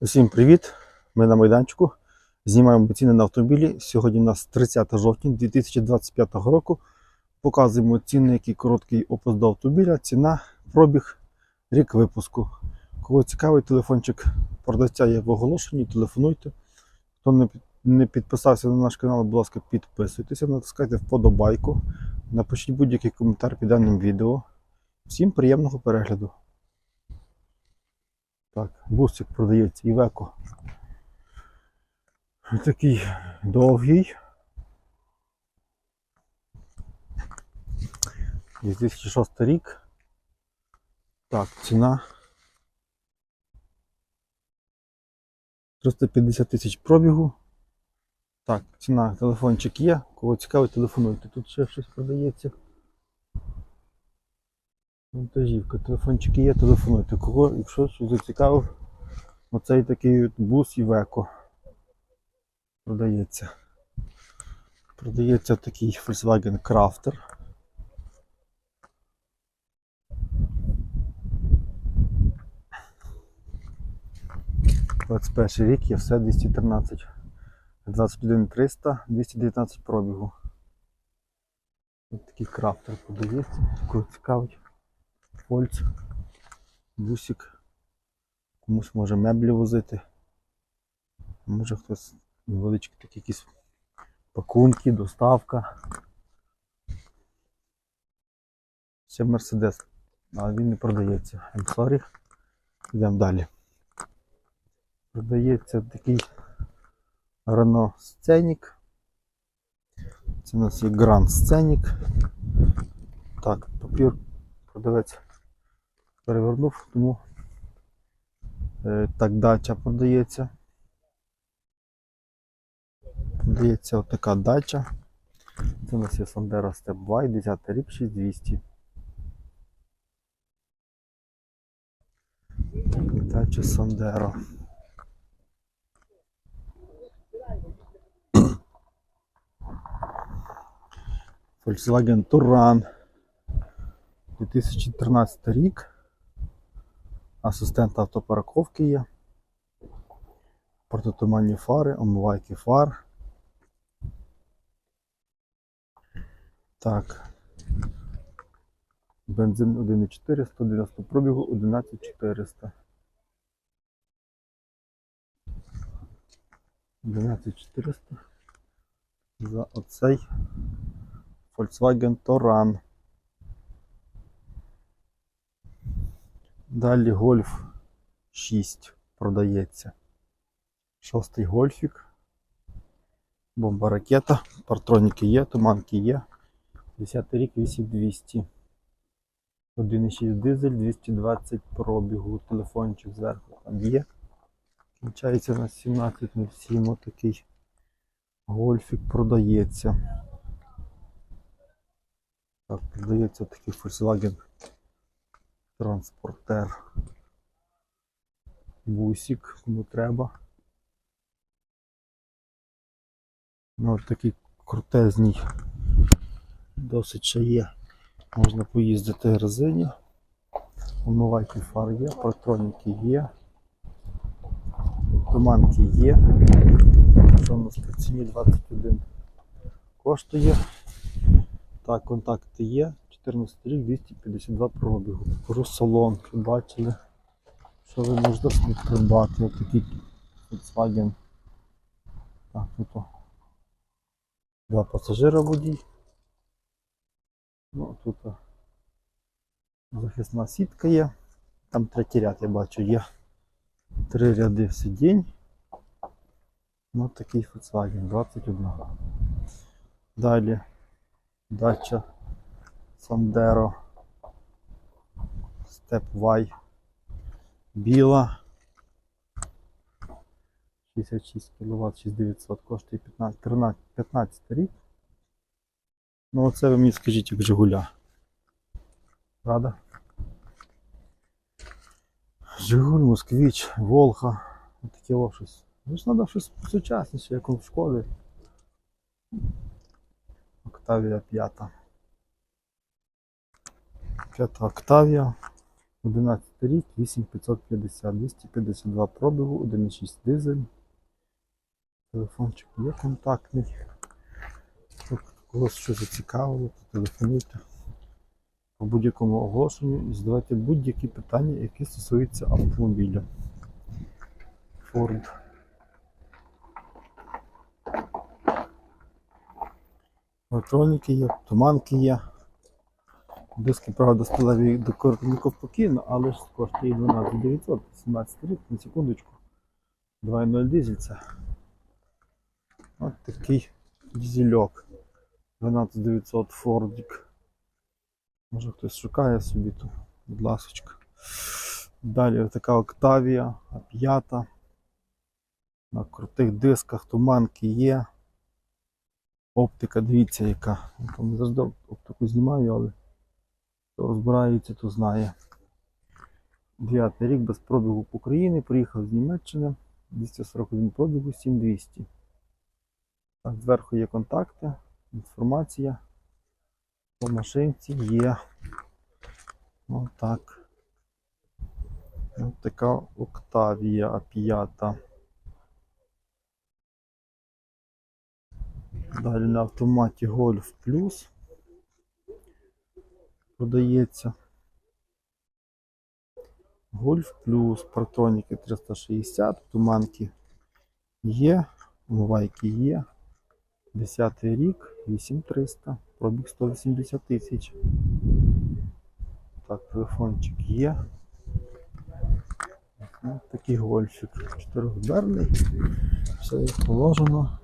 Усім привіт! Ми на майданчику. Знімаємо ціни на автомобілі. Сьогодні у нас 30 жовтня 2025 року. Показуємо ціни, який короткий опис до автомобіля, ціна, пробіг, рік випуску. Кого цікавий телефончик продавця є в оголошенні, телефонуйте. Хто не, підписався на наш канал, будь ласка, підписуйтеся, натискайте вподобайку, напишіть будь-який коментар під даним відео. Всім приємного перегляду! Так, бусик продається Івеко. Такий довгий. 2006 рік. Так, ціна. 350 тисяч пробігу. Так, ціна, телефончик є. Кого цікавить, телефонуйте. Тут ще щось продається. Вантажівка, телефончики є, телефонуйте. Кого, якщо щось зацікавив, оцей такий от бус Івеко продається. Продається такий Volkswagen Crafter. Перший рік є все 213. 21 300, 219 пробігу. Ось такий крафтер продається, кого цікавить. Фольц, бусик. Комусь може меблі возити. Може хтось невеличкі такі якісь пакунки, доставка. Ще Мерседес. А він не продається. I'm sorry. Йдемо далі. Продається такий Renault Scenic. Це у нас є Grand Scenic. Так, папір продавець перевернув, тому е, так дача продається. Продається отака дача. Це у нас є Sandero Step Y, 10 рік 6200. Дача Sandero. Volkswagen Touran 2013 рік. Асистент автопарковки є. Протитуманні фари, омивайки фар. Так. Бензин 1,4, 190 пробігу 11400. 11400 за оцей Volkswagen Touran. Далі Golf 6 продається. Шостий гольфік. Бомба ракета. Партроніки є, туманки є. 10 рік 8200. 1,6 дизель, 220 пробігу. Телефончик зверху там є. Кінчається на 17.07. Отакий гольфік продається. Так, продається такий Volkswagen транспортер. Бусик, кому треба. Ну, от такий крутезний. Досить ще є. Можна поїздити в резині. Омивайки фар є, патроніки є. Туманки є. Що у нас по ціні 21 коштує. Так, контакти є. 14 рік 252 пробігу. Покажу бачили, що ви можете придбати. Ось такий Volkswagen. Так, тут о, два пасажира водій. Ну, тут захисна сітка є. Там третій ряд я бачу є. Три ряди сидінь. Ну, такий Volkswagen 21. Далі дача Step Y біла 66 кВт 6900 коштує 15, 13, 15 рік. Ну оце ви мені скажіть як Жигуля. Правда? Жигуль, Москвич, Волга. Таке о щось. Ну ж треба щось сучасніше, як у школі. Октавія 5. П'ята Октавія 11 рік, 8550, 252 пробігу, 1,6 дизель. Телефончик є контактний. Тут когось щось зацікавило, то телефонуйте по будь-якому оголошенню і задавайте будь-які питання, які стосуються автомобіля. Ford. Електроніки є, туманки є. Диски, правда, сталеві декоративні ковпаки, але ж коштує 12 900, 17 рік, на секундочку. 2.0 дизель це. От такий дизельок. 12 900 Фордік. Може хтось шукає собі тут, будь ласочка. Далі така Октавія, А5. На крутих дисках туманки є. Оптика, дивіться, яка. Я Там не завжди оптику знімаю, але хто розбирається, то знає. Дев'ятий рік без пробігу по Україні. Приїхав з Німеччини. 241 пробігу, 7200. Так, зверху є контакти, інформація. По машинці є. Отак. Ось така Октавія А5. Далі на автоматі Golf Plus продається. Golf Plus, партроніки 360, туманки є, мувайки є. 10 рік, 8300, пробіг 180 тисяч. Так, телефончик є. Ось такий гольфик. Чотирьохдверний. Все як положено.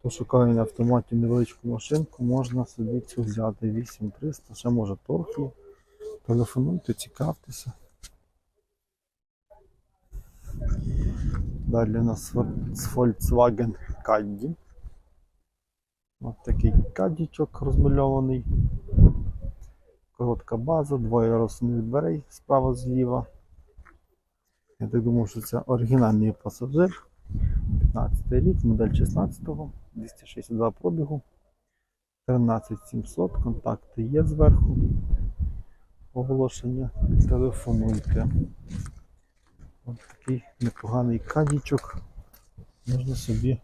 Хто шукає на автоматі невеличку машинку, можна собі цю взяти 8300, ще може торг. Телефонуйте, цікавтеся. Далі у нас Volkswagen Caddy. Ось такий кадічок розмальований. Коротка база, двоє розсувних дверей справа зліва. Я так думаю, що це оригінальний пасажир. 15 рік, модель 16-го, 262 пробігу, 13700, контакти є зверху. Оголошення. Телефонуйте. Ось такий непоганий кадічок можна собі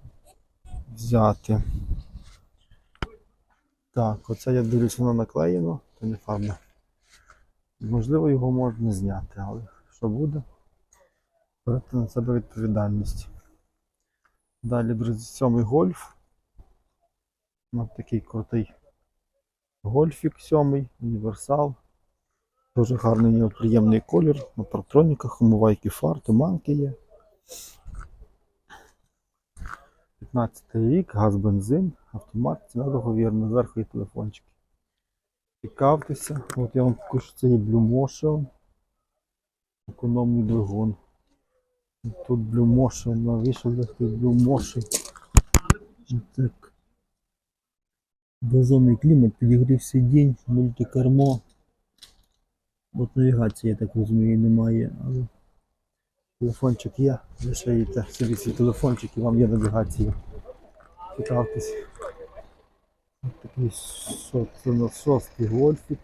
взяти. Так, оце я дивлюсь, воно наклеєно, то не фарба. Можливо, його можна зняти, але що буде? Берете на себе відповідальність. Далі, друзі, сьомий гольф. Ось такий крутий гольфік сьомий, універсал. Дуже гарний нього приємний колір. На партроніках, умивайки фар, туманки є. 15 рік, газ, бензин, автомат, ціна договірна, зверху є телефончики. Цікавтеся. От я вам покажу, це є Blue Motion. Економний двигун. Тут Blue Motion, навіщо Blue Motion. Так. Базонний клімат, підігрів сидінь, мультикермо. От навігації, я так розумію, немає, але телефончик є. Лишаєте собі свій телефончик і вам є навігація. Цікавтесь. Ось такий шостий гольфік.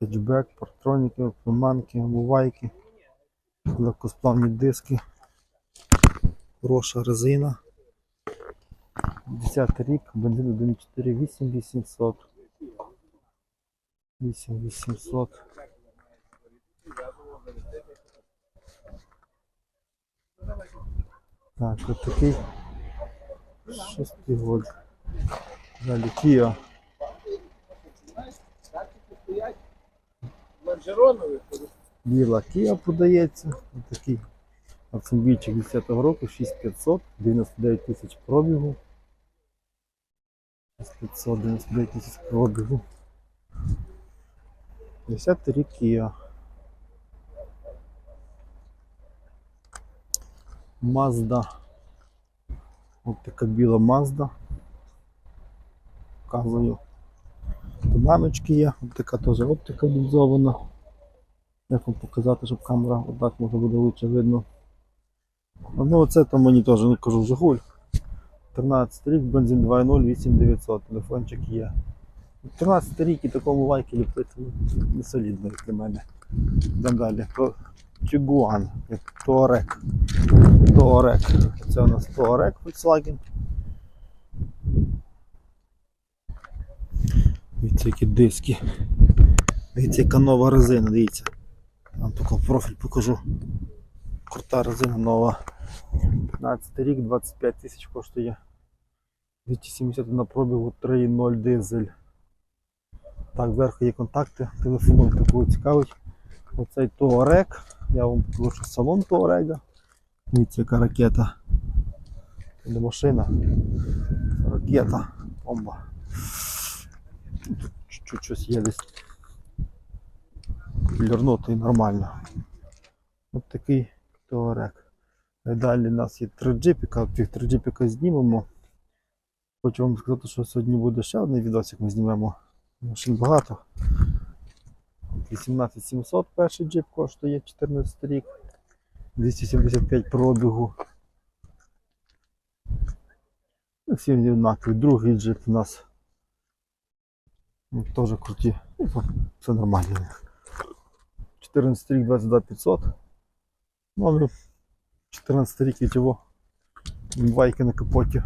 Хетчбек, партроніки, приманки, омивайки, легкосплавні диски, хороша резина. 10 рік, бензин 1.4, 8800. 8800. Так, от такий шостий год. Далі Kia. Біла Kia подається. Ось такий автомобільчик 10-го року, 6500, 99 тисяч пробігу. 6500, 99 тисяч пробігу. 10 рік Kia. Mazda. Ось така біла Mazda. Показую. Туманочки є, ось така теж оптика лінзована. Як вам показати, щоб камера отак може буде лучше видно. Ну оце там мені теж не кажу Жигуль. 13 рік, бензин 2.0, 8900, телефончик є. 13 рік і такому лайки ліпити ну, не солідно, як для мене. Йдемо далі. То Тігуан, Туарек. Туарек. Це у нас Туарек Volkswagen. Дивіться, які диски. Дивіться, яка нова резина, дивіться. Вам тако профіль покажу. Крута резина нова. 15 рік, 25 тисяч коштує. 270 на пробігу 3.0 дизель. Так, зверху є контакти, телефонуйте, кого цікавить. Оцей Touareg. Я вам покажу, салон Touareg. Дивіться, яка ракета. Не машина. Ракета. Бомба. Тут чуть-чуть щось є десь. Лірнути нормально. Ось такий Touareg. Далі у нас є три джипіка, тих три джипіка знімемо. Хочу вам сказати, що сьогодні буде ще один відосик, ми знімемо. Машин багато. 18700 перший джип коштує 14 рік. 275 пробігу. Ну, Всі однакові. Другий джип у нас ну, теж круті. Ну, Все нормально. 14 рік 22500. Ну, але 14 рік і чого. Байки на капоті.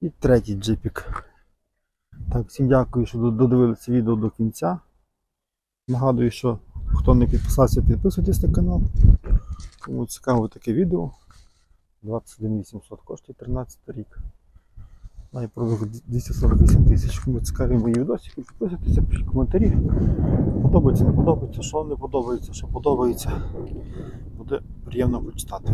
І третій джипік. Так, всім дякую, що додивилися відео до кінця. Нагадую, що хто не підписався, підписуйтесь на канал. Кому цікаво таке відео. 21 800 коштує 13 рік. Має пробіг 248 тисяч. Кому цікаві мої відосики, підписуйтеся, пишіть коментарі. Подобається, не подобається, що не подобається, що подобається. Буде приємно почитати.